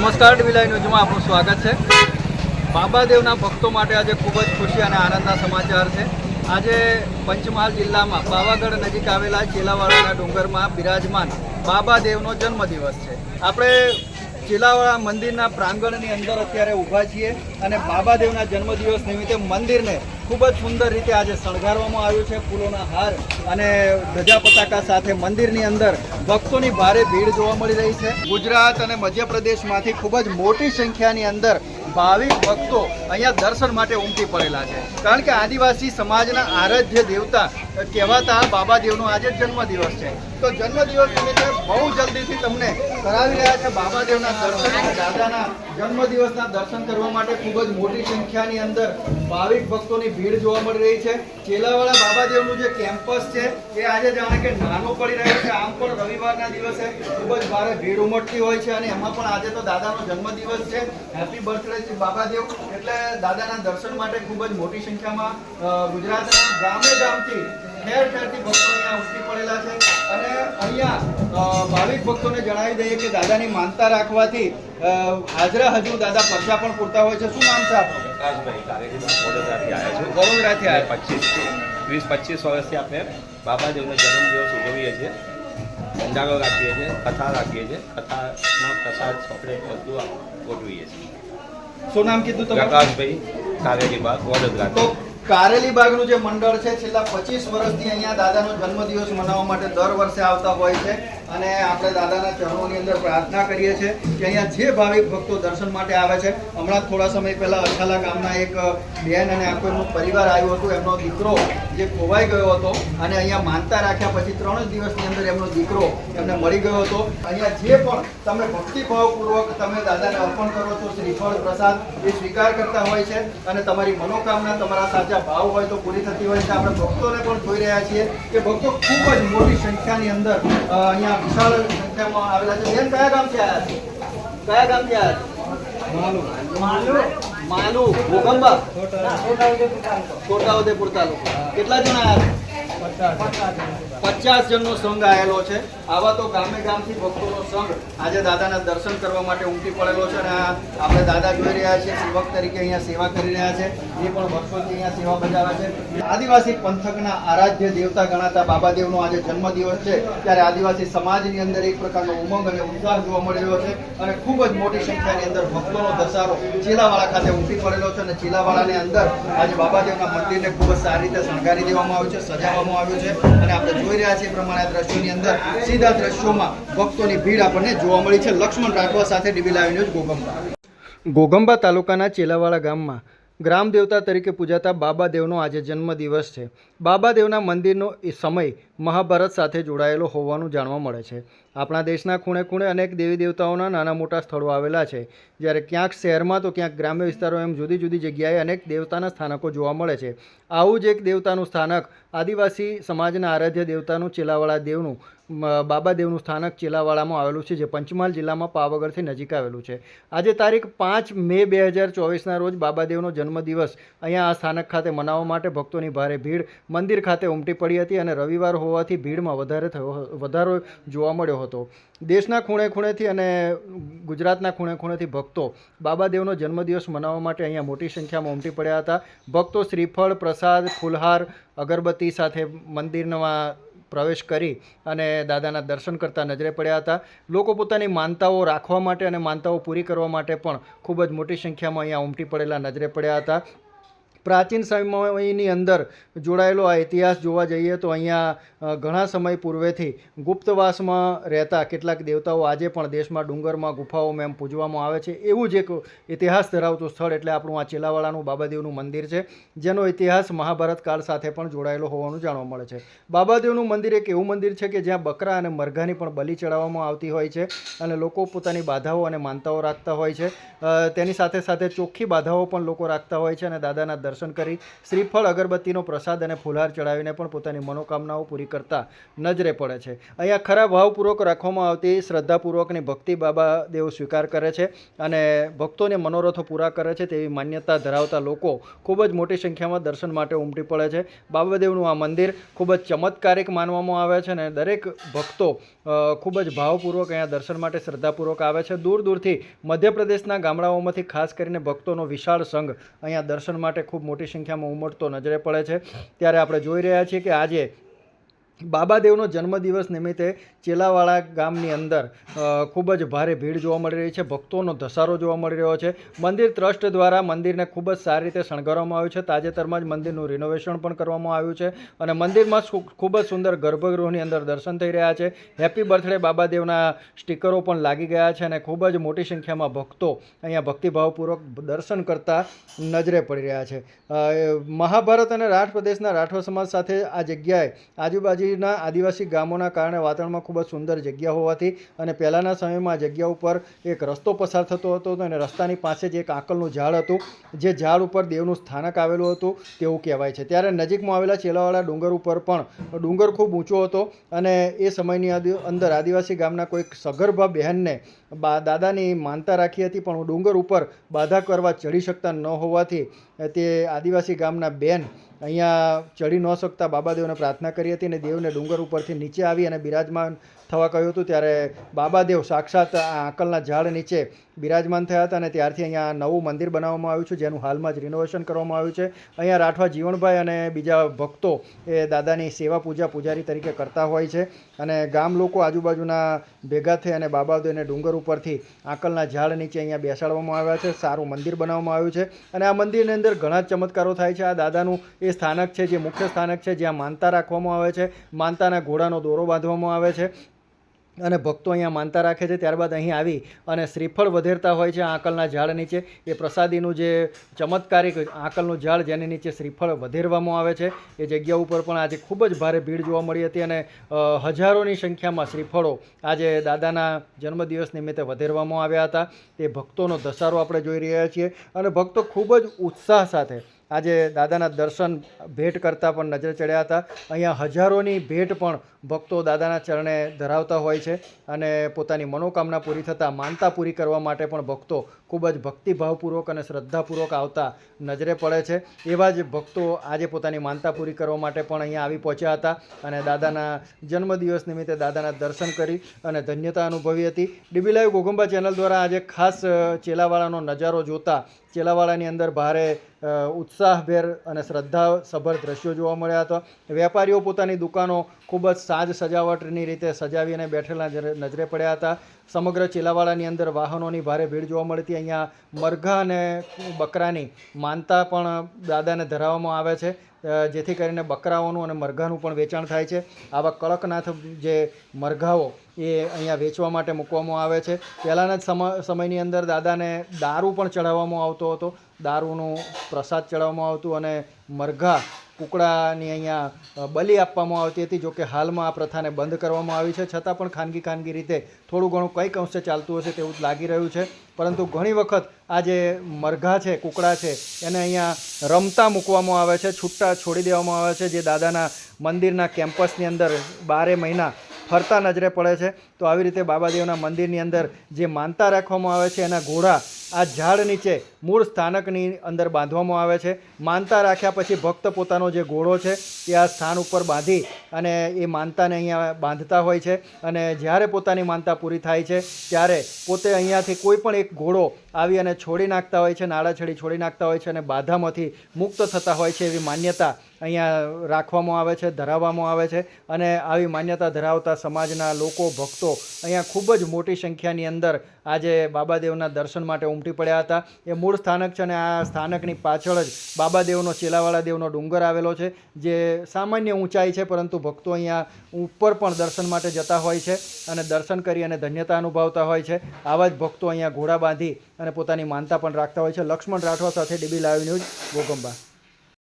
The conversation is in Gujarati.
નમસ્કાર ડીવીલાઈ ન્યૂઝમાં આપનું સ્વાગત છે. બાબાદેવના ભક્તો માટે આજે ખૂબ જ ખુશી અને આનંદના સમાચાર છે. આજે પંચમહાલ જિલ્લામાં પાવાગઢ નજીક આવેલા ચેલાવાડાના ડુંગરમાં બિરાજમાન બાબાદેવનો જન્મદિવસ છે. આપણે ચેલાવાડા મંદિરના પ્રાંગણની અંદર અત્યારે ઊભા છીએ અને બાબાદેવના જન્મદિવસ નિમિત્તે મંદિરને ખૂબ જ સુંદર રીતે આજે શણગારવામાં આવ્યું છે ફૂલોના હાર અને ધજા પતાકા સાથે મંદિરની અંદર ભક્તોની ભારે ભીડ જોવા મળી રહી છે. ગુજરાત અને મધ્યપ્રદેશમાંથી ખૂબ જ મોટી સંખ્યાની અંદર ભાવિક ભક્તો અહીંયા દર્શન માટે ઉમટી પડેલા છે. કારણ કે આદિવાસી સમાજના આરાધ્ય દેવતા કહેવાતા બાબાદેવનો આજે જન્મદિવસ છે. તો જન્મદિવસ નિમિત્તે બહુ જલ્દીથી તમને કરાવી રહ્યા છે બાબાદેવના દર્શન દાદાના જન્મદિવસના દર્શન કરવા માટે ખૂબ જ મોટી સંખ્યાની અંદર ભાવિક ભક્તોની ભીડ જોવા મળી રહી છે. ચેલાવાળા બાબાદેવનું જે કેમ્પસ છે, એ આજે જાણે કે નાનો પડી રહ્યો છે. આમ પણ રવિવારના દિવસે ખૂબ જ ભારે ભીડ ઉમટતી હોય છે અને એમાં પણ આજે તો દાદાનો જન્મદિવસ છે. Happy birthday Shri Babadev. એટલે દાદાના દર્શન માટે ખૂબ જ મોટી સંખ્યામાં ગુજરાતના ગામે ગામથી ઠેર ઠેરથી ભક્તો અહીંયા ઉમટી પડેલા છે. અને અહીંયા ભાવિક ભક્તોને જણાવી દઈએ કે દાદાની માનતા રાખવાથી હાજરા હજુ દાદા પરચા પણ પૂરતા હોય છે. શું નામ છે આપણું પ્રકાશભાઈ વડોદરાથી આવ્યા છું. વડોદરાથી આવ્યા. પચીસ વીસ પચીસ વર્ષથી આપણે બાબાદેવનો જન્મદિવસ ઉજવીએ છીએ. ભંડારો રાખીએ છીએ કથા રાખીએ છીએ. કથામાં પ્રસાદ ચોકલેટ બધું ગોઠવીએ છીએ. શું નામ કીધું તમે પ્રકાશભાઈ કારેલી બાગ તો વડોદરા કારેલી બાગનું જે મંડળ છે, છેલ્લા પચીસ વર્ષથી અહીંયા દાદાનો જન્મદિવસ મનાવવા માટે દર વર્ષે આવતા હોય છે. અને આપણે દાદાના ચરણોની અંદર પ્રાર્થના કરીએ છીએ કે અહીંયા જે ભાવિક ભક્તો દર્શન માટે આવે છે, હમણાં થોડા સમય પહેલાં અછાલા ગામના એક બેન અને આખો એમનો પરિવાર આવ્યો હતો, એમનો દીકરો જે ખોવાઈ ગયો હતો અને અહીંયા માનતા રાખ્યા પછી ત્રણ જ દિવસની અંદર એમનો દીકરો એમને મળી ગયો હતો. અહીંયા જે પણ તમે ભક્તિભાવપૂર્વક તમે દાદાને અર્પણ કરો છો શ્રીફળ પ્રસાદ, એ સ્વીકાર કરતા હોય છે અને તમારી મનોકામના તમારા સાચા ભાવ હોય તો પૂરી થતી હોય છે. આપણે ભક્તોને પણ જોઈ રહ્યા છીએ કે ભક્તો ખૂબ જ મોટી સંખ્યાની અંદર અહીંયા વિશાળ સંખ્યામાં આવેલા છે. બેન કયા આવ્યા છે? કયા આવ્યા છે? તાલુકો. કેટલા જણા આવ્યા પચાસ જણનો સંઘ આવેલો છે. આવા તો ગામે ગામથી ભક્તોનો સંઘ આજે દાદાના દર્શન કરવા માટે ઉમટી પડેલો છે અને આપણે દાદા જોઈ રહ્યા છીએ, સેવક તરીકે અહીંયા સેવા કરી રહ્યા છે. એ પણ વર્ષોથી અહીંયા સેવા બજાવે છે. આદિવાસી પંથકના આરાધ્ય દેવતા ગણાતા બાબાદેવનો આજે જન્મદિવસ છે. ત્યારે આદિવાસી સમાજની અંદર એક પ્રકારનો ઉમંગ અને ઉત્સાહ જોવા મળી રહ્યો છે અને ખૂબ જ મોટી સંખ્યાની અંદર ભક્તોનો ધસારો ચીલાવાળા ખાતે ઉમટી પડેલો છે અને ચીલાવાળાની અંદર આજે બાબાદેવના મંદિરને ખૂબ જ સારી રીતે શણગારી દેવામાં આવ્યું છે, સજાવવામાં આવ્યું છે અને આપણે જોઈ રહ્યા છીએ પ્રમાણે આ દ્રશ્યોની અંદર સીધા દ્રશ્યોમાં ભક્તોની ભીડ આપણને જોવા મળી છે. લક્ષ્મણ રાઠવા સાથે DB live news Gogamba. Gogamba તાલુકાના ચેલાવાડા ગામમાં ગ્રામ દેવતા તરીકે પૂજાતા બાબાદેવનો આજે જન્મદિવસ છે. બાબાદેવના મંદિરનો એ સમય મહાભારત સાથે જોડાયેલો હોવાનું જાણવા મળે છે. આપણા દેશના ખૂણે ખૂણે અનેક દેવી દેવતાઓના નાના મોટા સ્થળો આવેલા છે. જ્યારે ક્યાંક શહેરમાં તો ક્યાંક ગ્રામ્ય વિસ્તારો એમ જુદી જુદી જગ્યાએ અનેક દેવતાના સ્થાનકો જોવા મળે છે. આવું જ એક દેવતાનું સ્થાનક, આદિવાસી સમાજના આરાધ્ય દેવતાનું ચેલાવાળા દેવનું બાબા બાબાદેવનું સ્થાનક ચેલાવાડામાં આવેલું છે, જે પંચમહાલ જિલ્લામાં પાવાગઢથી નજીક આવેલું છે. આજે તારીખ પાંચ મે બે હજાર ચોવીસના રોજ બાબાદેવનો જન્મદિવસ. અહીંયા આ સ્થાનક ખાતે મનાવવા માટે ભક્તોની ભારે ભીડ, મંદિર ખાતે ઉમટી પડી હતી અને રવિવાર હોવાથી ભીડમાં વધારે થયો, વધારો જોવા મળ્યો હતો. દેશના ખૂણે ખૂણેથી અને ગુજરાતના ખૂણે ખૂણેથી ભક્તો બાબાદેવનો જન્મદિવસ મનાવવા માટે અહીંયા મોટી સંખ્યામાં ઉમટી પડ્યા હતા. ભક્તો શ્રીફળ, પ્રસાદ, ફૂલહાર, અગરબત્તી સાથે મંદિરમાં પ્રવેશ કરી અને દાદાના દર્શન કરતા નજરે પડ્યા હતા. લોકો પોતાની માનતાઓ રાખવા માટે અને માનતાઓ પૂરી કરવા માટે પણ ખૂબ જ મોટી સંખ્યામાં અહીંયા ઉમટી પડેલા નજરે પડ્યા હતા. પ્રાચીન સમયની અંદર જોડાયેલો આ ઇતિહાસ જોવા જઈએ તો અહીંયા ઘણા સમય પૂર્વેથી ગુપ્તવાસમાં રહેતા કેટલાક દેવતાઓ આજે પણ દેશમાં ડુંગરમાં, ગુફાઓમાં એમ પૂજવામાં આવે છે. એવું જ એક ઇતિહાસ ધરાવતું સ્થળ એટલે આપણું આ ચેલાવાળાનું બાબાદેવનું મંદિર છે, જેનો ઇતિહાસ મહાભારત કાળ સાથે પણ જોડાયેલો હોવાનું જાણવા મળે છે. બાબાદેવનું મંદિર એક એવું મંદિર છે કે જ્યાં બકરા અને મરઘાની પણ બલિ ચડાવવામાં આવતી હોય છે અને લોકો પોતાની બાધાઓ અને માનતાઓ રાખતા હોય છે. તેની સાથે સાથે ચોખ્ખી બાધાઓ પણ લોકો રાખતા હોય છે અને દાદાના દર્શન કરી શ્રીફળ, અગરબત્તીનો પ્રસાદ અને ફુલહાર ચડાવીને પણ પોતાની મનોકામનાઓ પૂરી કરતા નજરે પડે છે. અહીંયા ખરા ભાવપૂર્વક રાખવામાં આવતી શ્રદ્ધાપૂર્વકની ભક્તિ બાબા દેવ સ્વીકાર કરે છે અને ભક્તોને મનોરથો પૂરા કરે છે તેવી માન્યતા ધરાવતા લોકો ખૂબ જ મોટી સંખ્યામાં દર્શન માટે ઉમટી પડે છે. બાબાદેવનું આ મંદિર ખૂબ જ ચમત્કારિક માનવામાં આવે છે અને દરેક ભક્તો ખૂબ જ ભાવપૂર્વક અહીંયા દર્શન માટે શ્રદ્ધાપૂર્વક આવે છે. દૂર દૂરથી મધ્યપ્રદેશના ગામડાઓમાંથી ખાસ કરીને ભક્તોનો વિશાળ સંઘ અહીંયા દર્શન માટે ખૂબ મોટી સંખ્યામાં ઉમટતો નજરે પડે છે. ત્યારે આપણે જોઈ રહ્યા છીએ કે આજે બાબાદેવનો જન્મદિવસ નિમિત્તે ચેલાવાળા ગામની અંદર ખૂબ જ ભારે ભીડ જોવા મળી રહી છે, ભક્તોનો ધસારો જોવા મળી રહ્યો છે. મંદિર ટ્રસ્ટ દ્વારા મંદિરને ખૂબ જ સારી રીતે શણગારવામાં આવ્યું છે. તાજેતરમાં જ મંદિરનું રિનોવેશન પણ કરવામાં આવ્યું છે અને મંદિરમાં ખૂબ જ સુંદર ગર્ભગૃહની અંદર દર્શન થઈ રહ્યા છે. હેપી બર્થડે બાબાદેવના સ્ટીકરો પણ લાગી ગયા છે અને ખૂબ જ મોટી સંખ્યામાં ભક્તો અહીંયા ભક્તિભાવપૂર્વક દર્શન કરતા નજરે પડી રહ્યા છે. મહાભારત અને રાઠ પ્રદેશના રાઠવા સમાજ સાથે આ જગ્યાએ આજુબાજુના આદિવાસી ગામોના કારણે વાતાવરણમાં ખૂબ જ સુંદર જગ્યા હોવાથી અને પહેલાંના સમયમાં જગ્યા ઉપર એક રસ્તો પસાર થતો હતો અને રસ્તાની પાસે જ એક આંકલનું ઝાડ હતું. જે ઝાડ ઉપર દેવનું સ્થાનક આવેલું હતું તેવું કહેવાય છે. ત્યારે નજીકમાં આવેલા ચેલાવાળા ડુંગર ઉપર પણ ડુંગર ખૂબ ઊંચો હતો અને એ સમયની અંદર આદિવાસી ગામના કોઈક સગર્ભા બહેનને બા દાદાની માનતા રાખી હતી, પણ ડુંગર ઉપર બાધા કરવા ચડી શકતા ન હોવાથી તે આદિવાસી ગામના બેન અહીંયા ચડી ન શકતા બાબાદેવને પ્રાર્થના કરી હતી અને દેવને ડુંગર ઉપરથી નીચે આવી અને બિરાજમાન થવા કહ્યું હતું. ત્યારે બાબાદેવ સાક્ષાત આ આંકલના ઝાડ નીચે બિરાજમાન થયા હતા અને ત્યારથી અહીંયા નવું મંદિર બનાવવામાં આવ્યું છે, જેનું હાલમાં જ રિનોવેશન કરવામાં આવ્યું છે. અહીંયા રાઠવા જીવણભાઈ અને બીજા ભક્તો એ દાદાની સેવા પૂજા પૂજારી તરીકે કરતા હોય છે અને ગામ લોકો આજુબાજુના ભેગા થઈ અને બાબાદેવને ડુંગર ઉપરથી આંકલના ઝાડ નીચે અહીંયા બેસાડવામાં આવ્યા છે. સારું મંદિર બનાવવામાં આવ્યું છે અને આ મંદિરની અંદર ઘણા ચમત્કારો થાય છે. આ દાદાનું એ સ્થાનક છે, જે મુખ્ય સ્થાનક છે, જ્યાં માનતા રાખવામાં આવે છે. માનતાના ઘોડાનો દોરો બાંધવામાં આવે છે. અને ભક્તો અહીંયા માનતા રાખે છે, ત્યારબાદ અહીં આવી અને શ્રીફળ વધેરતા હોય છે આંકલના ઝાડ નીચે. એ પ્રસાદીનું જે ચમત્કારિક આંકલનું ઝાડ જેની નીચે શ્રીફળ વધેરવામાં આવે છે, એ જગ્યા ઉપર પણ આજે ખૂબ જ ભારે ભીડ જોવા મળી હતી અને હજારોની સંખ્યામાં શ્રીફળો આજે દાદાના જન્મદિવસ નિમિત્તે વધેરવામાં આવ્યા હતા. તે ભક્તોનો ધસારો આપણે જોઈ રહ્યા છીએ અને ભક્તો ખૂબ જ ઉત્સાહ સાથે આજે દાદાના દર્શન, ભેટ કરતાં પણ નજરે ચડ્યા હતા. અહીંયા હજારોની ભેટ પણ ભક્તો દાદાના ચરણે ધરાવતા હોય છે અને પોતાની મનોકામના પૂરી થતાં માનતા પૂરી કરવા માટે પણ ભક્તો ખૂબ જ ભક્તિભાવપૂર્વક અને શ્રદ્ધાપૂર્વક આવતા નજરે પડે છે. એવા જ ભક્તો આજે પોતાની માનતા પૂરી કરવા માટે પણ અહીંયા આવી પહોંચ્યા હતા અને દાદાના જન્મદિવસ નિમિત્તે દાદાના દર્શન કરી અને ધન્યતા અનુભવી હતી. ડીબી લાઈવ ગોગંબા ચેનલ દ્વારા આજે ખાસ ચેલાવાળાનો નજારો જોતા ચેલાવાળાની અંદર ભારે ઉત્સાહભેર અને શ્રદ્ધાસભર દ્રશ્યો જોવા મળ્યા હતા. વેપારીઓ પોતાની દુકાનો ખૂબ જ સાજ સજાવટની રીતે સજાવીને બેઠેલા નજરે પડ્યા હતા. સમગ્ર ચેલાવાળાની અંદર વાહનોની ભારે ભીડ જોવા મળતી. અહીંયા મરઘા અને બકરાની માનતા પણ દાદાને ધરાવવામાં આવે છે જેથી કરીને બકરાઓનું અને મરઘાનું પણ વેચાણ થાય છે. આવા કડકનાથ જે મરઘાઓ એ અહીંયા વેચવા માટે મૂકવામાં આવે છે. પહેલાંના જ સમ સમયની અંદર દાદાને દારૂ પણ ચડાવવામાં આવતો હતો. દારૂનું પ્રસાદ ચડાવવામાં આવતું અને મરઘા કુકડાની અહીંયા બલી આપવામાં આવતી હતી, જોકે હાલમાં આ પ્રથાને બંધ કરવામાં આવી છે. છતાં પણ ખાનગી ખાનગી રીતે થોડું ઘણું કંઈક અંશે ચાલતું હશે તેવું જ લાગી રહ્યું છે. પરંતુ ઘણી વખત આ જે મરઘા છે, કુકડા છે, એને અહીંયા રમતા મૂકવામાં આવે છે, છૂટા છોડી દેવામાં આવે છે. જે દાદાના મંદિરના કેમ્પસની અંદર બારે મહિના ફરતા નજરે પડે છે. તો આવી રીતે બાબાદેવના મંદિરની અંદર જે માનતા રાખવામાં આવે છે, એના ઘોડા આ ઝાડ નીચે મૂળ સ્થાનકની અંદર બાંધવામાં આવે છે. માનતા રાખ્યા પછી ભક્ત પોતાનો જે ઘોડો છે, એ આ સ્થાન ઉપર બાંધી અને એ માનતાને અહીંયા બાંધતા હોય છે. અને જ્યારે પોતાની માનતા પૂરી થાય છે, ત્યારે પોતે અહીંયાથી કોઈ પણ એક ઘોડો આવી અને છોડી નાખતા હોય છે, નાળાછેડી છોડી નાખતા હોય છે અને બાધામાંથી મુક્ત થતા હોય છે એવી માન્યતા અહીંયા રાખવામાં આવે છે, ધરાવવામાં આવે છે અને આવી માન્યતા ધરાવતા સમાજના લોકો, ભક્તો અહીંયા ખૂબ જ મોટી સંખ્યાની અંદર આજે બાબાદેવના દર્શન માટે ઉમટી પડ્યા હતા. એ મૂળ સ્થાનક છે અને આ સ્થાનકની પાછળ જ બાબાદેવનો ચેલાવાળા દેવનો ડુંગર આવેલો છે, જે સામાન્ય ઊંચાઈ છે, પરંતુ ભક્તો અહીંયા ઉપર પણ દર્શન માટે જતા હોય છે અને દર્શન કરી અને ધન્યતા અનુભવતા હોય છે. આવા જ ભક્તો અહીંયા ઘોડા બાંધી અને પોતાની માનતા પણ રાખતા હોય છે. લક્ષ્મણ રાઠવા સાથે ડીબી લાઈવ ન્યૂઝ ગોગંબા.